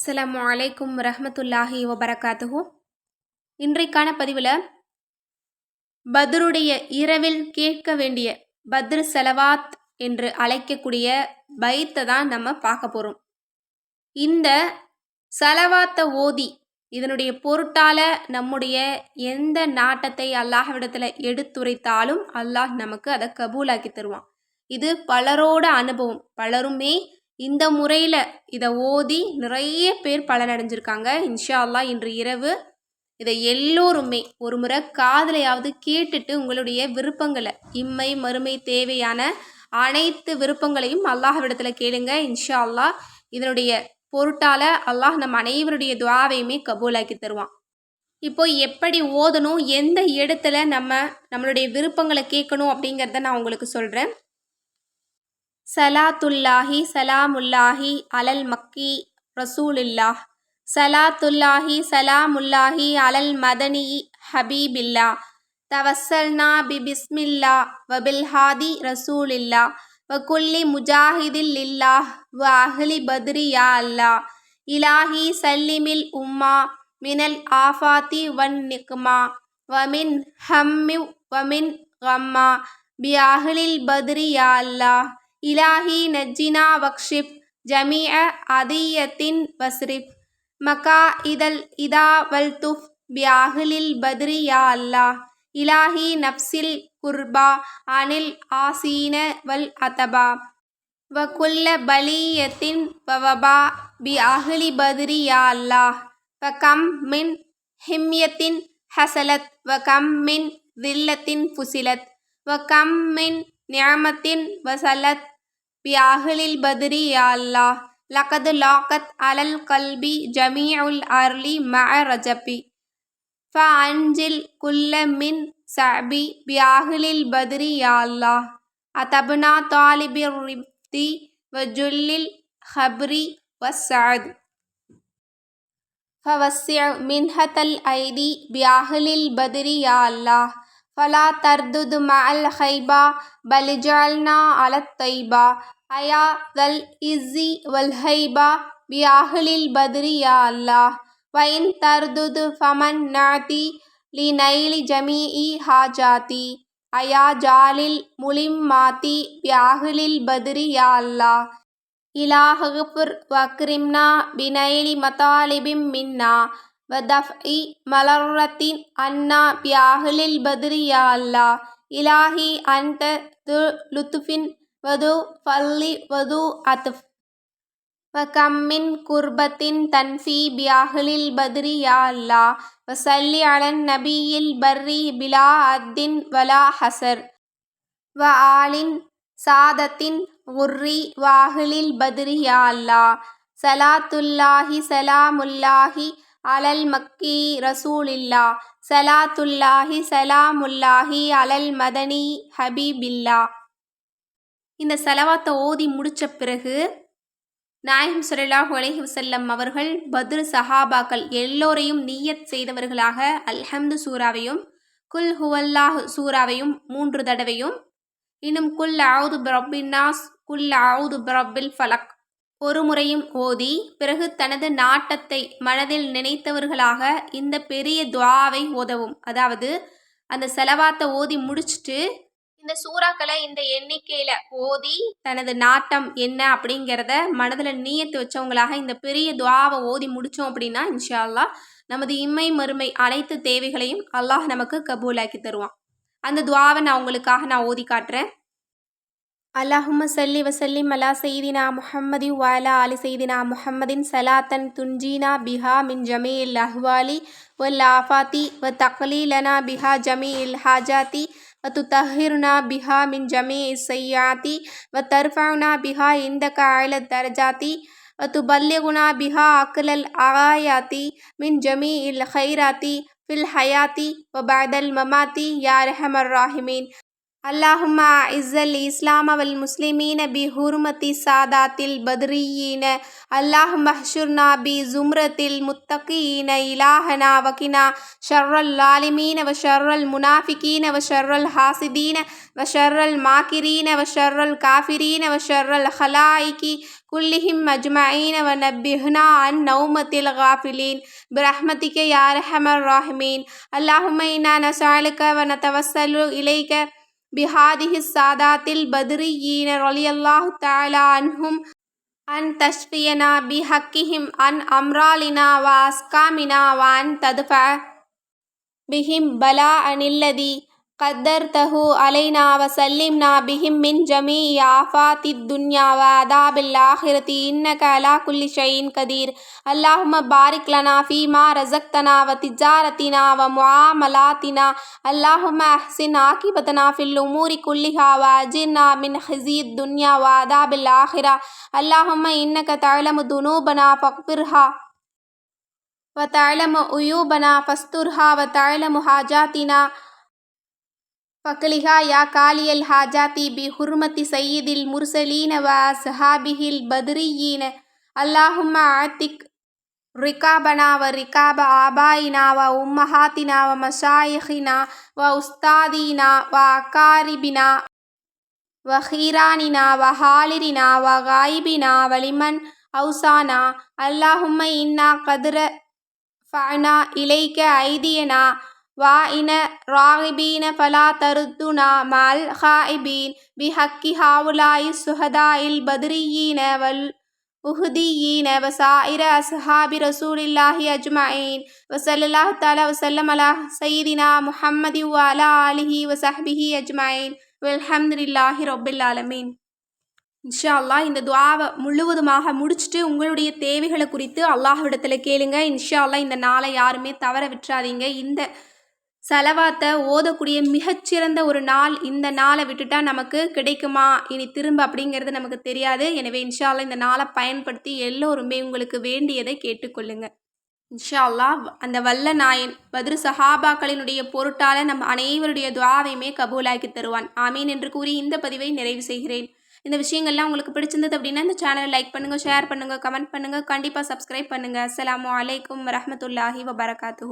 அஸ்லாம் அலைக்கும் ரஹமத்துல்லாஹி வபரகாத்துஹு. இன்றைக்கான பதிவில் பத்ருடைய இரவில் கேட்க வேண்டிய பத்ரு செலவாத் என்று அழைக்கக்கூடிய பைத்தை தான் நம்ம பார்க்க போகிறோம் இந்த செலவாத்தை ஓதி இதனுடைய பொருட்டால் நம்முடைய எந்த நாட்டத்தை அல்லாஹ்விடத்தில் எடுத்துரைத்தாலும் அல்லாஹ் நமக்கு அதை கபூலாக்கி தருவான். இது பலரோட அனுபவம். பலருமே இந்த முறையில் இதை ஓதி நிறைய பேர் பலனடைஞ்சிருக்காங்க. இன்ஷா அல்லா இன்று இரவு இதை எல்லோருமே ஒரு முறை காதலையாவது கேட்டுட்டு உங்களுடைய விருப்பங்களை இம்மை மறுமை தேவையான அனைத்து விருப்பங்களையும் அல்லாஹ்விடத்தில் கேளுங்க. இன்ஷா அல்லா இதனுடைய பொருட்டால் அல்லாஹ் நம் அனைவருடைய துவாவையுமே கபூலாக்கி தருவான். இப்போ எப்படி ஓதணும் எந்த இடத்துல நம்ம நம்மளுடைய விருப்பங்களை கேட்கணும் அப்படிங்கிறத நான் உங்களுக்கு சொல்கிறேன் சலாத்துல்லாஹி சலாமுல்லாஹி அலல் மக்கி ரசூலில்லாஹ். சலாத்துல்லாஹி சலாமுல்லாஹி அலல் மதனி ஹபீபில்லா தவசல்னா பி பிஸ்மில்லா வபில் ஹாதி ரசூலில்லா வகுல்லி முஜாஹிதில் இல்லாஹ் வ அஹ்லி பத்ரி யா அல்லா இலாஹி சல்லிமில் உம்மா மினல் ஆஃபாத்தி வன் நிக்மா. வமின் ஹம்மி வமின் கம்மா. பி அஹ்லில் பத்ரி யா அல்லாஹ். இலாஹி நஜ்ஜினா வக்ஷிப் ஜமிய அதியத்தின் வஸ்ரிப். மக்கா இதல் இதா வல்துஃப் பியாஹிலில் பத்ரி யா அல்லாஹ். இலாஹி நப்சில் குர்பா அனில் ஆசீன வல் அதபா. வ குல்ல பலியத்தின் வவபா பி அஹ்லி பத்ரி யா அல்லாஹ். வ கம் மின் ஹிம்யத்தின் ஹசலத் வ கம் மின் தில்லத்தின் ஃபுசிலத். வ கம் மின் நியமத்தின் வசலத் بأهل البدر يا الله لقد لاقت على القلب جميع الأرل مع رجبي فأنجل كل من سعبي بأهل البدر يا الله أتبنا طالب الربد وجل الخبر والسعد فوسع منحة الأيدي بأهل البدر يا الله ஃபலா தர்துது ம அல் ஹைபா பலிஜால்னா அலத் தைபா அயா வல் இஸ்ஸி வல் ஹைபா பி அஹ்லில் பத்ரி யா அல்லாஹ் வயின் தர்துது ஃபமன் நாதி லி நைலி ஜமீ இ ஹாஜாதி அயா ஜாலில் முலிம் மாத்தி பி அஹ்லில் பத்ரி யா அல்லாஹ் இலாஹகுபுர் வக்ரிம்னா பினைலி மதாலிபிம் மின்னா ودفع ملرة عنا بأهل البدر يا الله إلهي أنت ذو لطف وذو فضل وذو عطف وكم من كربة تنفي بأهل البدر يا الله وصل على النبي البر بلا عد ولا حسر وآل سادة غر وأهل البدر يا الله صلاة الله அலல் மக்கி ரசூலில்லா. சலாத்துல்லாஹி சலாமுல்லாஹி அலல் மதனி ஹபீபில்லா. இந்த செலவாத்தை ஓதி முடித்த பிறகு நாயகம் சுரலாஹு அலஹி வசல்லம் அவர்கள் பத்ரு சஹாபாக்கள் எல்லோரையும் நீயத் செய்தவர்களாக அல்ஹம்து சூராவையும் குல் ஹுவல்லாஹ் சூராவையும் மூன்று தடவையும் இன்னும் குல் ஆவுது பிரபின் நாஸ் குல் ஆவுது பிரபில் ஃபலக் ஒரு முறையும் ஓதி பிறகு தனது நாட்டத்தை மனதில் நினைத்தவர்களாக இந்த பெரிய துவாவை ஓதவும். அதாவது அந்த செலவாத்தை ஓதி முடிச்சுட்டு இந்த சூறாக்களை இந்த எண்ணிக்கையில் ஓதி தனது நாட்டம் என்ன அப்படிங்கிறத மனதில் நீயத்து வச்சவங்களாக இந்த பெரிய துவாவை ஓதி முடித்தோம் அப்படின்னா இன்ஷா அல்லாஹ் நமது இம்மை மறுமை அனைத்து தேவைகளையும் அல்லாஹ் நமக்கு கபூலாக்கி தருவான். அந்த துவாவை நான் உங்களுக்காக நான் ஓதி காட்டுறேன். اللهم صل وسلم على سيدنا محمد وعلى آل سيدنا محمد صلاة تنجينا بها من جميع الأهوال والآفات وتقليلنا بها جميع الحاجات وتطهرنا بها من جميع السيئات وترفعنا بها عندك أعلى الدرجات وتبلغنا بها أقل الآيات من جميع الخيرات في الحياة وبعد الممات يا أرحم الراحمين اللهم أعز الإسلام والمسلمين بحرمة السادات البدريين اللهم احشرنا بزمرة المتقين إلهنا وقنا شر الظالمين وشر المنافقين وشر الحاسدين وشر الماكرين وشر الكافرين وشر الخلائق كلهم أجمعين ونبهنا عن نومة الغافلين برحمتك يا أرحم الراحمين اللهم إنا نسألك ونتوسل إليك பிஹாதிஹி சாதாத்தில் பத்ரியீன ரொலியல்லாஹ் தாலா அன்ஹும் அன் தஷ்ஃபியனா பி ஹக்கிஹிம் அன் அம்ராலினா வா அஸ்காமினா வா அன் ததுஃப பிஹிம் பலா அனில்லதி علينا وسلمنا بهم من جميع آفات الدنيا وعذاب الآخرة إنك على كل شيء قدير اللهم بارك لنا فيما رزقتنا وتجارتنا ومعاملاتنا اللهم أحسن عاقبتنا في الأمور كلها وأجرنا من خزي الدنيا وعذاب الآخرة اللهم إنك تعلم ذنوبنا فاغفرها وتعلم عيوبنا فاسترها وتعلم حاجاتنا فقلها يا قالي الحاجات بحرمة سيد المرسلين وأصحابه البدريين اللهم أعتق ركابنا وركاب آبائنا وأمهاتنا ومشايخنا وأستاذنا وأقاربنا وخيراننا وحاضرنا وغائبنا ولمن أوصانا اللهم إنا قد رفعنا إليك أيدينا وإن வாஇன ராகிபீன ஃபலா தருத்துனா மால் ஹாயிபீன் பி ஹக்கி ஹாவுலாயி சுஹதாயில் பத்ரியீன வல் உஹுதியீன வசாயிர அஸ்ஹாபி ரசூலில்லாஹி அஜ்மயின் வசல்லாஹ் தாலா வசல்லம் அலா சையீதினா முஹம்மதி வாலா அலிஹி வசஹ்பிஹி அஜ்மயின் வல்ஹம்துல்லாஹி ரொபில் ஆலமீன் இன்ஷா அல்லாஹ் இந்த துவாவை முழுவதுமாக முடிச்சுட்டு உங்களுடைய தேவைகளை குறித்து அல்லாஹ்விடத்தில் கேளுங்க இன்ஷா அல்லாஹ் இந்த நாளை யாருமே தவற விட்டுறாதீங்க இந்த செலவாத்தை ஓதக்கூடிய மிகச்சிறந்த ஒரு நாள் இந்த நாளை விட்டுட்டா நமக்கு கிடைக்குமா? இனி திரும்ப அப்படிங்கிறது நமக்கு தெரியாது. எனவே இன்ஷால்லா இந்த நாளை பயன்படுத்தி எல்லோருமே உங்களுக்கு வேண்டியதை கேட்டுக்கொள்ளுங்க. இன்ஷா அல்லாஹ் அந்த வல்ல நாயன் பதிரு சஹாபாக்களினுடைய பொருட்டால் நம் அனைவருடைய துவாவையுமே கபூலாக்கி தருவான். ஆமீன் என்று கூறி இந்த பதிவை நிறைவு செய்கிறேன். இந்த விஷயங்கள்லாம் உங்களுக்கு பிடிச்சிருந்தது அப்படின்னா இந்த சேனலை லைக் பண்ணுங்கள் ஷேர் பண்ணுங்கள் கமெண்ட் பண்ணுங்கள் கண்டிப்பாக சப்ஸ்கிரைப் பண்ணுங்கள் அஸ்லாம் வலைக்கம் வரமத்துல்லாஹி வபரகாத்து